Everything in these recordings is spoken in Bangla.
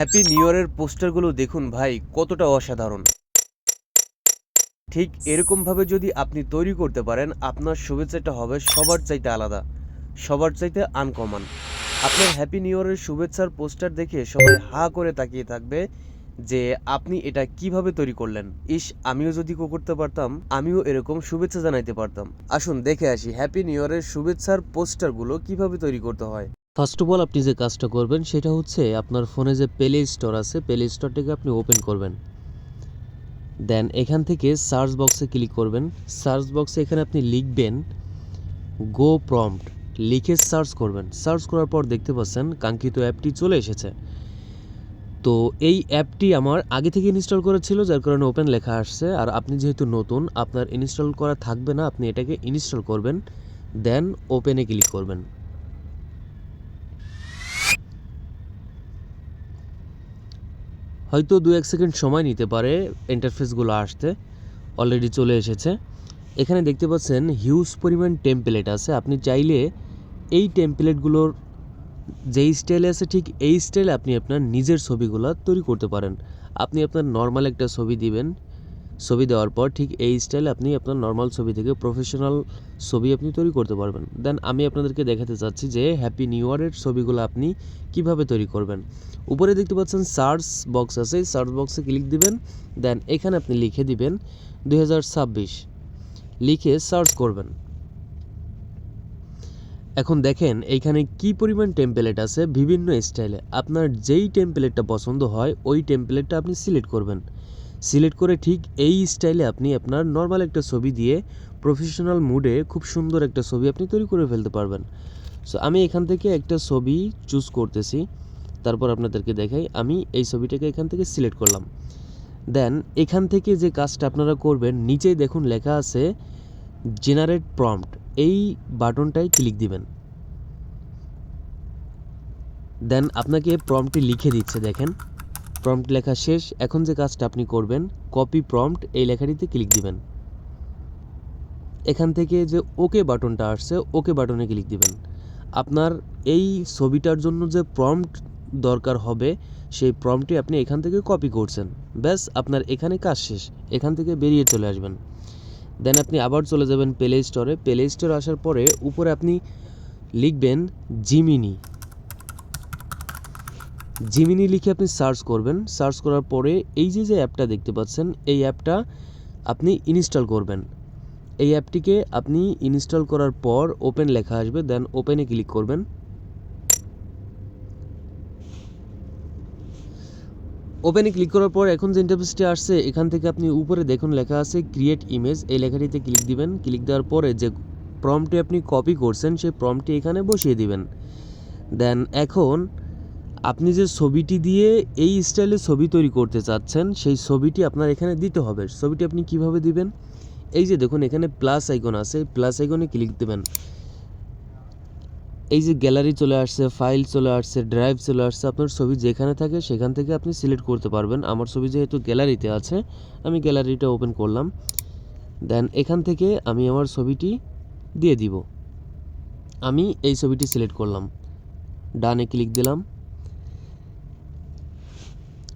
হ্যাপি নিউ ইয়ারের পোস্টারগুলো দেখুন ভাই, কতটা অসাধারণ। ঠিক এরকমভাবে যদি আপনি তৈরি করতে পারেন, আপনার শুভেচ্ছাটা হবে সবার চাইতে আলাদা, সবার চাইতে আনকমন আপনার হ্যাপি নিউ ইয়ারের শুভেচ্ছার পোস্টার দেখে সবাই হা করে তাকিয়ে থাকবে যে আপনি এটা কীভাবে তৈরি করলেন। ইস, আমিও যদি কো করতে পারতাম, আমিও এরকম শুভেচ্ছা জানাইতে পারতাম। আসুন দেখে আসি হ্যাপি নিউ ইয়ারের শুভেচ্ছার পোস্টারগুলো কীভাবে তৈরি করতে হয়। ফার্স্ট অফ অল আপনি যে কাজটা করবেন, সেটা হচ্ছে আপনার ফোনে যে প্লে স্টোর আছে প্লে স্টোরটাকে আপনি ওপেন করবেন। দেন এখান থেকে সার্চ বক্সে ক্লিক করবেন। সার্চ বক্সে এখানে আপনি লিখবেন গো প্রম্পট লিখে সার্চ করবেন। সার্চ করার পর দেখতে পাচ্ছেন কাঙ্ক্ষিত অ্যাপটি চলে এসেছে। তো এই অ্যাপটি আমার আগে থেকে ইনস্টল করা ছিল যার কারণে ওপেন লেখা আসছে। আর আপনি যেহেতু নতুন, আপনার ইনস্টল করা থাকবে না, আপনি এটাকে ইনস্টল করবেন দেন ওপেনে ক্লিক করবেন। হয়তো দু এক সেকেন্ড সময় নিতে পারে ইন্টারফেসগুলো আসতে। অলরেডি চলে এসেছে। এখানে দেখতে পাচ্ছেন হিউজ পরিমাণ টেম্পলেট আছে। আপনি চাইলে এই টেম্পলেটগুলোর যেই স্টাইলে আছে, ঠিক এই স্টাইলে আপনি আপনার নিজের ছবিগুলো তৈরি করতে পারেন। আপনি আপনার নর্মাল একটা ছবি দিবেন। ছবি দেওয়ার পর ঠিক এই স্টাইলে আপনি আপনার নর্মাল ছবি থেকে প্রফেশনাল ছবি আপনি তৈরি করতে পারবেন। দেন আমি আপনাদেরকে দেখাতে চাচ্ছি যে হ্যাপি নিউ ইয়ারের ছবিগুলো আপনি কীভাবে তৈরি করবেন। উপরে দেখতে পাচ্ছেন সার্চ বক্স আছে সার্চ বক্সে ক্লিক দিবেন দেন এখানে আপনি লিখে দিবেন দু হাজার ছাব্বিশ। লিখে সার্চ করবেন। এখন দেখেন এইখানে কি পরিমাণ টেমপ্লেট আছে, বিভিন্ন স্টাইলে আপনার যেই টেমপ্লেটটা পছন্দ হয়, ওই টেম্পলেটটা আপনি সিলেক্ট করবেন। সিলেক্ট করে ঠিক এই স্টাইলে আপনি আপনার নর্মাল একটা ছবি দিয়ে প্রফেশনাল মুডে খুব সুন্দর একটা ছবি আপনি তৈরি করে ফেলতে পারবেন। সো আমি এখান থেকে একটা ছবি চুজ করতেছি। তারপর আপনাদেরকে দেখাই, আমি এই ছবিটাকে এখান থেকে সিলেক্ট করলাম। দেন এখান থেকে যে কাজটা আপনারা করবেন, নিচেই দেখুন লেখা আছে জেনারেট প্রম্পট এই বাটনটায় ক্লিক দিবেন। দেন আপনাকে প্রম্পটটি লিখে দিচ্ছে, দেখেন। প্রম্পট লেখা শেষ। এখন যে কাজটা আপনি করবেন কপি প্রম্পট এই লেখাটিতে ক্লিক দিবেন। এখান থেকে যে ওকে বাটনটা আসছে ওকে বাটনে ক্লিক দিবেন। আপনার এই ছবিটার জন্য যে প্রম্পট দরকার হবে, সেই প্রম্পটটি আপনি এখান থেকে কপি করছেন। ব্যাস, আপনার এখানে কাজ শেষ। এখান থেকে বেরিয়ে চলে আসবেন। দেন আপনি আবার চলে যাবেন প্লে স্টোরে প্লে স্টোরে আসার পরে উপরে আপনি লিখবেন জিমিনি জিমিনি লিখে আপনি সার্চ করবেন। সার্চ করার পরে এই যে যে অ্যাপটা দেখতে পাচ্ছেন, এই অ্যাপটা আপনি ইনস্টল করবেন। এই অ্যাপটিকে আপনি ইনস্টল করার পর ওপেন লেখা আসবে দেন ওপেনে ক্লিক করবেন। ওপেনে ক্লিক করার পর এখন যে ইন্টারফেসটি আসছে, এখান থেকে আপনি উপরে দেখুন লেখা আছে ক্রিয়েট ইমেজ এই লেখাটিতে ক্লিক দিবেন। ক্লিক দেওয়ার পরে যে প্রম্পটি আপনি কপি করছেন, সেই প্রম্পটি এখানে বসিয়ে দিবেন। দেন এখন আপনি যে ছবিটি দিয়ে এই স্টাইলে ছবি তৈরি করতে চাচ্ছেন, সেই ছবিটি আপনার এখানে দিতে হবে। ছবিটি আপনি কীভাবে দিবেন? এই যে দেখুন, এখানে প্লাস আইকন আছে। প্লাস আইকনে ক্লিক দেবেন। এই যে গ্যালারি চলে আসছে ফাইল চলে আসছে ড্রাইভ চলে আসছে, আপনার ছবি যেখানে থাকে সেখান থেকে আপনি সিলেক্ট করতে পারবেন। আমার ছবি যেহেতু গ্যালারিতে আছে, আমি গ্যালারিটা ওপেন করলাম। দেন এখান থেকে আমি আমার ছবিটি দিয়ে দিব। আমি এই ছবিটি সিলেক্ট করলাম। ডানে ক্লিক দিলাম।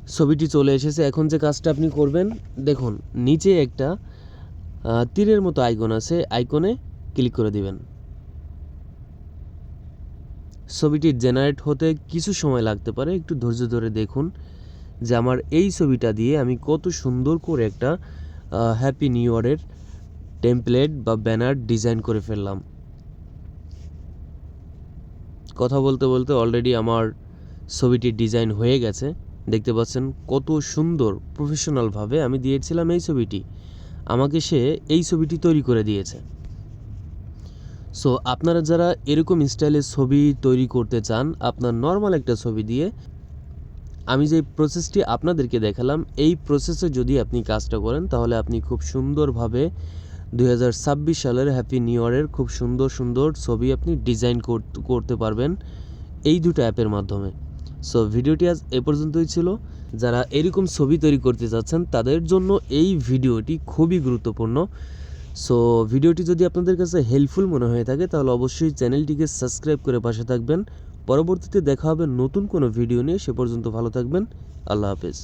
ছবিটি চলে এসেছে। এখন যে কাজটা আপনি করবেন, দেখুন, নিচে একটা তীরের মতো আইকন আছে। আইকনে ক্লিক করে দিবেন। ছবিটি জেনারেট হতে কিছু সময় লাগতে পারে। একটু ধৈর্য ধরে দেখুন যে আমার এই ছবিটা দিয়ে আমি কত সুন্দর করে একটা হ্যাপি নিউ ইয়ারের টেমপ্লেট বা ব্যানার ডিজাইন করে ফেললাম। কথা বলতে বলতে অলরেডি আমার ছবিটি ডিজাইন হয়ে গেছে। দেখতে পাচ্ছেন কত সুন্দর প্রফেশনালভাবে আমি দিয়েছিলাম এই ছবিটি। আমাকে সে এই ছবিটি তৈরি করে দিয়েছে। সো আপনারা যারা এরকম স্টাইলের ছবি তৈরি করতে চান, আপনার নর্মাল একটা ছবি দিয়ে, আমি যে প্রসেসটি আপনাদেরকে দেখালাম, এই প্রসেসে যদি আপনি কাজটা করেন, তাহলে আপনি খুব সুন্দরভাবে দু হাজার ছাব্বিশ সালের হ্যাপি নিউ ইয়ারের খুব সুন্দর সুন্দর ছবি আপনি ডিজাইন করতে পারবেন এই দুটো অ্যাপের মাধ্যমে। সো ভিডিওটি আজ এ পর্যন্তই ছিল। যারা এরকম ছবি তৈরি করতে চাচ্ছেন তাদের জন্য এই ভিডিওটি খুবই গুরুত্বপূর্ণ। সো ভিডিওটি যদি আপনাদের কাছে হেল্পফুল মনে হয়ে থাকে, তাহলে অবশ্যই চ্যানেলটিকে সাবস্ক্রাইব করে পাশে থাকবেন। পরবর্তীতে দেখা হবে নতুন কোনো ভিডিও নিয়ে। সে পর্যন্ত ভালো থাকবেন। আল্লাহ হাফেজ।